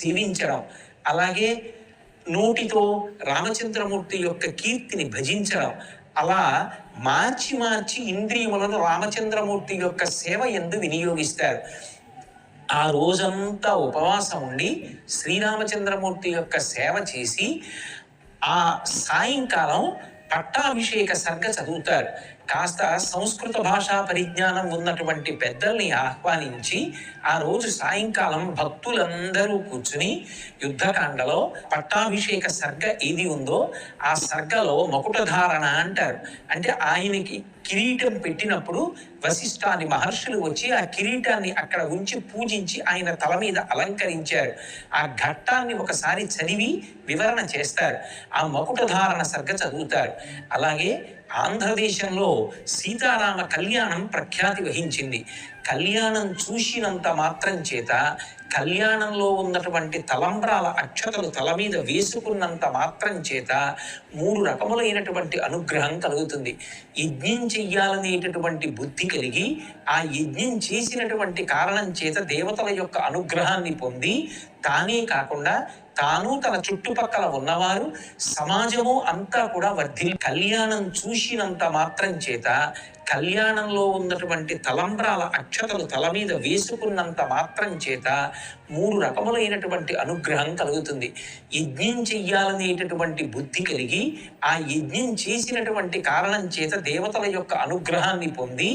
సేవించడం. అలాగే నోటితో రామచంద్రమూర్తి యొక్క కీర్తిని భజించడం. అలా మార్చి మార్చి ఇంద్రియములను రామచంద్రమూర్తి యొక్క సేవ ఎందు వినియోగిస్తారు. ఆ రోజంతా ఉపవాసం ఉండి శ్రీరామచంద్రమూర్తి యొక్క సేవ చేసి ఆ సాయంకాలం పట్టాభిషేక సర్గ చదువుతారు. కాస్త సంస్కృత భాషా పరిజ్ఞానం ఉన్నటువంటి పెద్దల్ని ఆహ్వానించి ఆ రోజు సాయంకాలం భక్తులందరూ కూర్చుని యుద్ధకాండలో పట్టాభిషేక సర్గ ఏది ఉందో ఆ సర్గలో మకుటధారణ అంటారు. అంటే ఆయనకి కిరీటం పెట్టినప్పుడు వశిష్ఠాది మహర్షులు వచ్చి ఆ కిరీటాన్ని అక్కడ ఉంచి పూజించి ఆయన తల మీద అలంకరించారు. ఆ ఘట్టాన్ని ఒకసారి చదివి వివరణ చేస్తారు. ఆ మకుటధారణ సర్గ చదువుతారు. అలాగే ఆంధ్రదేశంలో సీతారామ కళ్యాణం ప్రఖ్యాతి వహించింది. కళ్యాణం చూసినంత మాత్రం చేత కళ్యాణంలో ఉన్నటువంటి తలంబ్రాల అక్షతలు తల మీద వేసుకున్నంత మాత్రం చేత మూడు రకములైనటువంటి అనుగ్రహం కలుగుతుంది. యజ్ఞం చెయ్యాలనేటటువంటి బుద్ధి కలిగి ఆ యజ్ఞం చేసినటువంటి కారణం చేత దేవతల యొక్క అనుగ్రహాన్ని పొంది తానే కాకుండా తాను తన చుట్టుపక్కల ఉన్నవారు సమాజము అంతా కూడా వర్ధి కళ్యాణం చూసినంత మాత్రం చేత కళ్యాణంలో ఉన్నటువంటి తలంబ్రాల అక్షతలు తల మీద వేసుకున్నంత మాత్రం చేత మూడు రకములైనటువంటి అనుగ్రహం కలుగుతుంది. యజ్ఞం చెయ్యాలనేటటువంటి బుద్ధి కలిగి ఆ యజ్ఞం చేసినటువంటి కారణం చేత దేవతల యొక్క అనుగ్రహాన్ని పొంది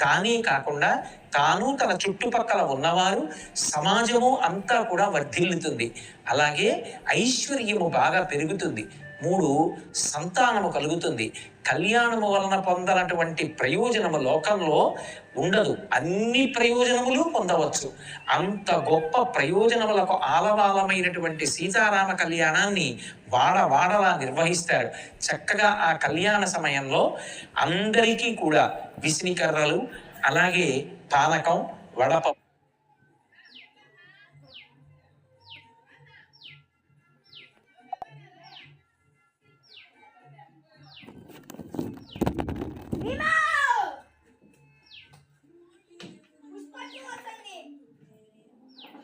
తానే కాకుండా తాను తన చుట్టుపక్కల ఉన్నవారు సమాజము అంతా కూడా వర్ధిల్లుతుంది. అలాగే ఐశ్వర్యము బాగా పెరుగుతుంది. మూడు సంతానము కలుగుతుంది. కళ్యాణము వలన పొందనటువంటి ప్రయోజనము లోకంలో ఉండదు. అన్ని ప్రయోజనములు పొందవచ్చు. అంత గొప్ప ప్రయోజనములకు ఆలవాలమైనటువంటి సీతారామ కళ్యాణాన్ని వాడ వాడలా నిర్వహిస్తాడు. చక్కగా ఆ కళ్యాణ సమయంలో అందరికీ కూడా విసినికర్రలు అలాగే పానకం వడపప్పు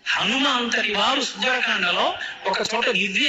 వస్తుంది. హనుమంతరి వారు సుందరకాండలో ఒక చోట దివ్య